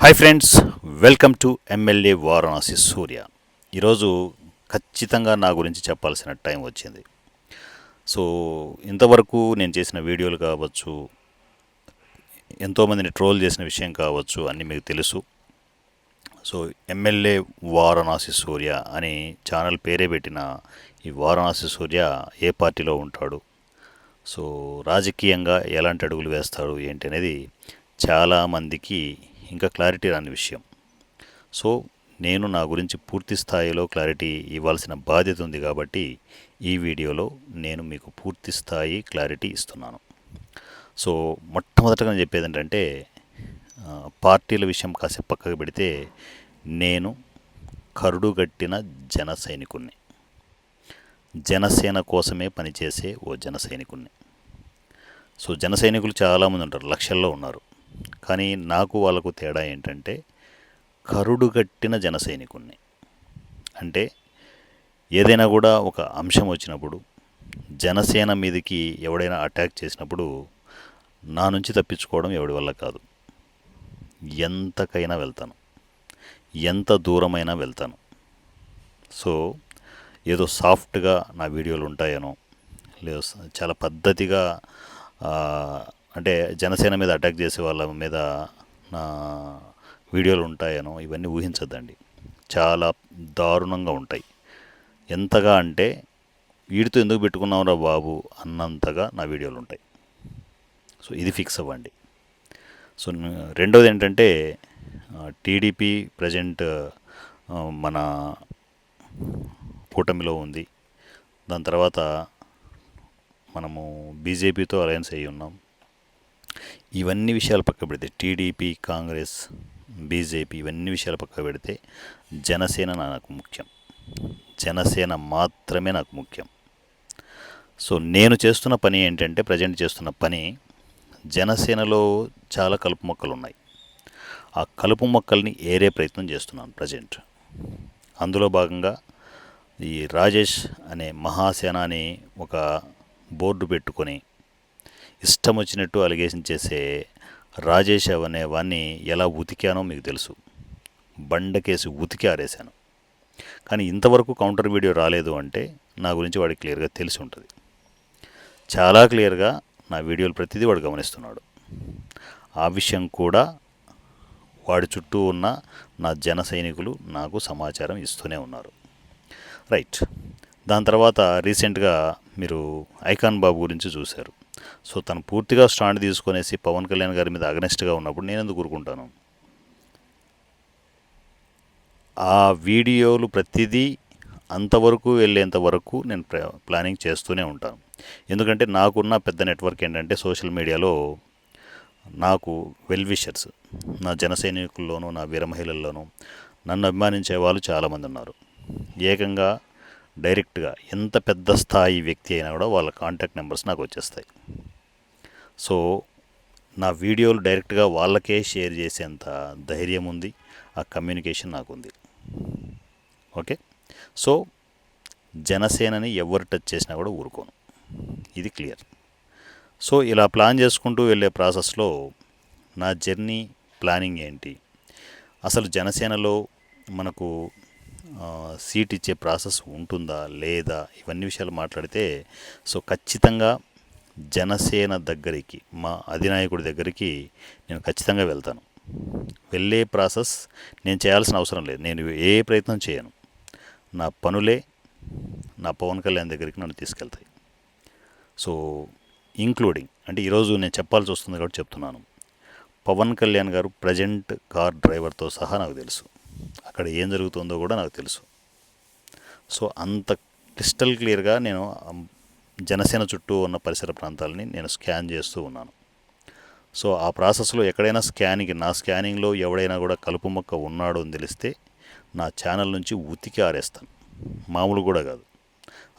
Hi friends welcome to MLA Varanasi Surya ఈరోజు ఖచ్చితంగా నా గురించి చెప్పాల్సిన టైం వచ్చింది. సో ఇంతవరకు నేను చేసిన వీడియోలు కావచ్చు ఎంతోమందిని ట్రోల్ చేసిన విషయం కావచ్చు అన్నీ మీకు తెలుసు. సో ఎమ్మెల్యే వారణాసి సూర్య అని ఛానల్ పేరే పెట్టిన ఈ వారణాసి సూర్య ఏ పార్టీలో ఉంటాడు? సో రాజకీయంగా ఎలాంటి అడుగులు వేస్తాడు ఏంటి అనేది చాలామందికి ఇంకా క్లారిటీ రాని విషయం. సో నేను నా గురించి పూర్తి స్థాయిలో క్లారిటీ ఇవ్వాల్సిన బాధ్యత ఉంది కాబట్టి ఈ వీడియోలో నేను మీకు పూర్తి స్థాయి క్లారిటీ ఇస్తున్నాను. సో మొట్టమొదటగా నేను చెప్పేది ఏంటంటే పార్టీల విషయం కాసేపు పక్కకు పెడితే నేను కరుడుగట్టిన జన సైనికుణ్ణి. జనసేన కోసమే పనిచేసే ఓ జన సైనికుణ్ణి. సో జన సైనికులు చాలామంది ఉంటారు లక్షల్లో ఉన్నారు. కానీ నాకు వాళ్ళకు తేడా ఏంటంటే కరుడుగట్టిన జనసైనికుణ్ణి. అంటే ఏదైనా కూడా ఒక అంశం వచ్చినప్పుడు జనసేన మీదకి ఎవడైనా అటాక్ చేసినప్పుడు నా నుంచి తప్పించుకోవడం ఎవడి వల్ల కాదు. ఎంతకైనా వెళ్తాను. ఎంత దూరమైనా వెళ్తాను. సో ఏదో సాఫ్ట్గా నా వీడియోలు ఉంటాయనో లేదు చాలా పద్ధతిగా అంటే జనసేన మీద అటాక్ చేసే వాళ్ళ మీద నా వీడియోలు ఉంటాయనో ఇవన్నీ ఊహించద్దండి. చాలా దారుణంగా ఉంటాయి. ఎంతగా అంటే వీడితో ఎందుకు పెట్టుకున్నావురా బాబు అన్నంతగా నా వీడియోలు ఉంటాయి. సో ఇది ఫిక్స్ అవ్వండి. సో రెండోది ఏంటంటే టీడీపీ ప్రజెంట్ మన కూటమిలో ఉంది. దాని తర్వాత మనము బీజేపీతో అలయన్స్ అయ్యి ఉన్నాం. ఇవన్నీ విషయాలు పక్క పెడితే టీడీపీ కాంగ్రెస్ బీజేపీ ఇవన్నీ విషయాలు పక్క పెడితే జనసేన నాకు ముఖ్యం. జనసేన మాత్రమే నాకు ముఖ్యం. సో నేను చేస్తున్న పని ఏంటంటే ప్రజెంట్ చేస్తున్న పని జనసేనలో చాలా కలుపు మొక్కలు ఉన్నాయి. ఆ కలుపు మొక్కల్ని ఏరే ప్రయత్నం చేస్తున్నాను ప్రజెంట్. అందులో భాగంగా ఈ రాజేష్ అనే మహాసేన అని ఒక బోర్డు పెట్టుకొని ఇష్టం వచ్చినట్టు అలిగేషన్ చేసే రాజేష్ అనే వాణ్ణి ఎలా ఉతికానో మీకు తెలుసు. బండకేసి ఉతికి ఆరేశాను. కానీ ఇంతవరకు కౌంటర్ వీడియో రాలేదు అంటే నా గురించి వాడికి క్లియర్గా తెలిసి ఉంటుంది. చాలా క్లియర్గా నా వీడియోలు ప్రతిదీ వాడు గమనిస్తున్నాడు. ఆ విషయం కూడా వాడి చుట్టూ ఉన్న నా జన సైనికులు నాకు సమాచారం ఇస్తూనే ఉన్నారు. రైట్. దాని తర్వాత రీసెంట్గా మీరు ఐకాన్ బాబు గురించి చూశారు. సో తను పూర్తిగా స్టాండ్ తీసుకునేసి పవన్ కళ్యాణ్ గారి మీద అగనెస్ట్గా ఉన్నప్పుడు నేను ఎందుకు ఊరుకుంటాను? ఆ వీడియోలు ప్రతిదీ అంతవరకు వెళ్ళేంత వరకు నేను ప్లానింగ్ చేస్తూనే ఉంటాను. ఎందుకంటే నాకున్న పెద్ద నెట్వర్క్ ఏంటంటే సోషల్ మీడియాలో నాకు వెల్ విషర్స్ నా జన సైనికుల్లోనూ నా వీర మహిళల్లోనూ నన్ను అభిమానించే వాళ్ళు చాలామంది ఉన్నారు. ఏకంగా డైరెక్ట్గా ఎంత పెద్ద స్థాయి వ్యక్తి అయినా కూడా వాళ్ళ కాంటాక్ట్ నెంబర్స్ నాకు వచ్చేస్తాయి. సో నా వీడియోలు డైరెక్ట్గా వాళ్ళకే షేర్ చేసేంత ధైర్యం ఉంది ఆ కమ్యూనికేషన్ నాకు ఉంది. ఓకే? సో జనసేనని ఎవరు టచ్ చేసినా కూడా ఊరుకోను. ఇది క్లియర్. సో ఇలా ప్లాన్ చేసుకుంటూ వెళ్ళే ప్రాసెస్లో నా జర్నీ ప్లానింగ్ ఏంటి? అసలు జనసేనలో మనకు సీట్ ఇచ్చే ప్రాసెస్ ఉంటుందా లేదా ఇవన్నీ విషయాలు మాట్లాడితే సో ఖచ్చితంగా జనసేన దగ్గరికి మా అధినాయకుడి దగ్గరికి నేను ఖచ్చితంగా వెళ్తాను. వెళ్ళే ప్రాసెస్ నేను చేయాల్సిన అవసరం లేదు. నేను ఏ ప్రయత్నం చేయను. నా పనులే నా పవన్ కళ్యాణ్ దగ్గరికి నన్ను తీసుకెళ్తాయి. సో ఇంక్లూడింగ్ అంటే ఈరోజు నేను చెప్పాల్సి వస్తుంది కాబట్టి చెప్తున్నాను. పవన్ కళ్యాణ్ గారు ప్రజెంట్ కార్ డ్రైవర్తో సహా నాకు తెలుసు. అక్కడ ఏం జరుగుతుందో కూడా నాకు తెలుసు. సో అంత క్రిస్టల్ క్లియర్గా నేను జనసేన చుట్టూ ఉన్న పరిసర ప్రాంతాలని నేను స్కాన్ చేస్తూ ఉన్నాను. సో ఆ ప్రాసెస్లో ఎక్కడైనా స్కానింగ్ నా స్కానింగ్లో ఎవడైనా కూడా కలుపు మొక్క ఉన్నాడో అని తెలిస్తే నా ఛానల్ నుంచి ఉతికి ఆరేస్తాను. మామూలు కూడా కాదు.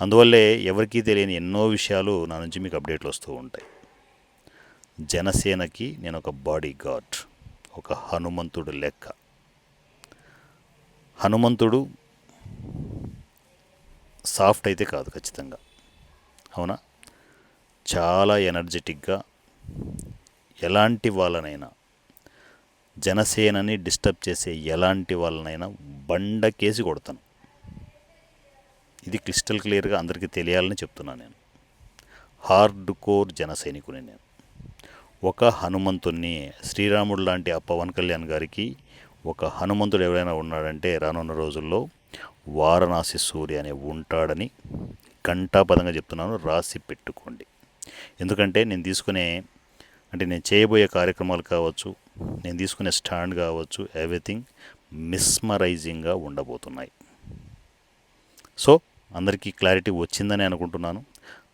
అందువల్లే ఎవరికీ తెలియని ఎన్నో విషయాలు నా నుంచి మీకు అప్డేట్లు వస్తూ ఉంటాయి. జనసేనకి నేను ఒక బాడీ గార్డ్ ఒక హనుమంతుడు లెక్క. హనుమంతుడు సాఫ్ట్ అయితే కాదు ఖచ్చితంగా. అవునా? చాలా ఎనర్జెటిక్గా ఎలాంటి వాళ్ళనైనా జనసేనని డిస్టర్బ్ చేసే ఎలాంటి వాళ్ళనైనా బండ కేసి కొడతాను. ఇది క్రిస్టల్ క్లియర్గా అందరికీ తెలియాలని చెప్తున్నాను నేను. హార్డ్ కోర్ జన సైనికుని నేను. ఒక హనుమంతుణ్ణి శ్రీరాముడు లాంటి ఆ పవన్ కళ్యాణ్ గారికి ఒక హనుమంతుడు ఎవరైనా ఉన్నాడంటే రానున్న రోజుల్లో వారణాసి సూర్య అనే ఉంటాడని ఘంటాపదంగా చెప్తున్నాను రాసి పెట్టుకోండి. ఎందుకంటే నేను తీసుకునే అంటే నేను చేయబోయే కార్యక్రమాలు కావచ్చు నేను తీసుకునే స్టాండ్ కావచ్చు ఎవ్రీథింగ్ మిస్మరైజింగ్గా ఉండబోతున్నాయి. సో అందరికీ క్లారిటీ వచ్చిందని అనుకుంటున్నాను.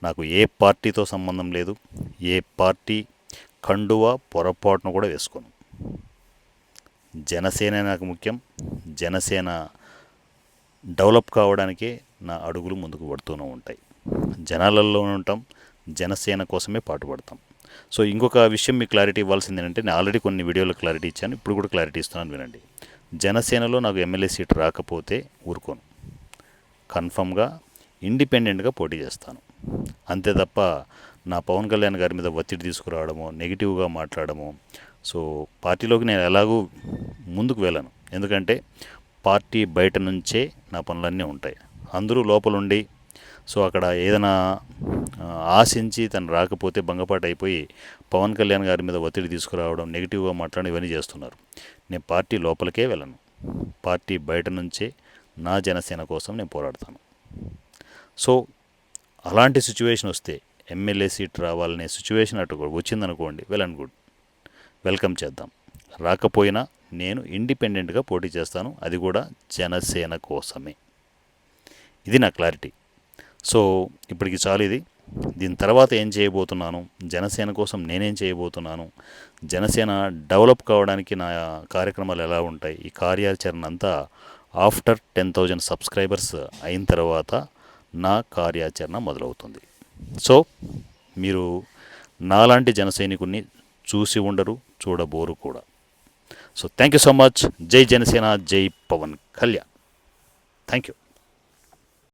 నాకు ఏ పార్టీతో సంబంధం లేదు ఏ పార్టీ కండువా పొరపాటును కూడా వేసుకోను. జనసేన నాకు ముఖ్యం. జనసేన డెవలప్ కావడానికే నా అడుగులు ముందుకు పడుతూనే ఉంటాయి. జనాలలో ఉంటాం జనసేన కోసమే పాటుపడతాం సో ఇంకొక విషయం మీకు క్లారిటీ ఇవ్వాల్సింది ఏంటంటే నేను ఆల్రెడీ కొన్ని వీడియోలో క్లారిటీ ఇచ్చాను ఇప్పుడు కూడా క్లారిటీ ఇస్తున్నాను వినండి. జనసేనలో నాకు ఎమ్మెల్యే సీట్ రాకపోతే ఊరుకోను. కన్ఫర్మ్గా ఇండిపెండెంట్గా పోటీ చేస్తాను. అంతే తప్ప నా పవన్ కళ్యాణ్ గారి మీద ఒత్తిడి తీసుకురావడము నెగిటివ్గా మాట్లాడము సో పార్టీలోకి నేను ఎలాగూ ముందుకు వెళ్ళను. ఎందుకంటే పార్టీ బయట నుంచే నా పనులన్నీ ఉంటాయి. అందరూ లోపలుండి సో అక్కడ ఏదైనా ఆశించి తను రాకపోతే భంగపాటు అయిపోయి పవన్ కళ్యాణ్ గారి మీద ఒత్తిడి తీసుకురావడం నెగిటివ్గా మాట్లాడడం ఇవన్నీ చేస్తున్నారు. నేను పార్టీ లోపలికే వెళ్ళను. పార్టీ బయట నుంచే నా జనసేన కోసం నేను పోరాడతాను. సో అలాంటి సిచ్యువేషన్ వస్తే ఎమ్మెల్యే సీట్ రావాలనే సిచ్యువేషన్ అటు వచ్చిందనుకోండి వెల్ అండ్ గుడ్. వెల్కమ్ చేద్దాం. రాకపోయినా నేను ఇండిపెండెంట్గా పోటీ చేస్తాను. అది కూడా జనసేన కోసమే. ఇది నా క్లారిటీ. సో ఇప్పటికి చాలు ఇది. దీని తర్వాత ఏం చేయబోతున్నాను? జనసేన కోసం నేనేం చేయబోతున్నాను? జనసేన డెవలప్ కావడానికి నా కార్యక్రమాలు ఎలా ఉంటాయి? ఈ కార్యాచరణ అంతా ఆఫ్టర్ టెన్ థౌజండ్ సబ్స్క్రైబర్స్ అయిన తర్వాత నా కార్యాచరణ మొదలవుతుంది. సో మీరు నాలాంటి జనసైనికుని చూసి ఉండరు చూడబోరు కూడా. So thank you so much జై జనసేన జై పవన్ కళ్యాణ్ థ్యాంక్ యూ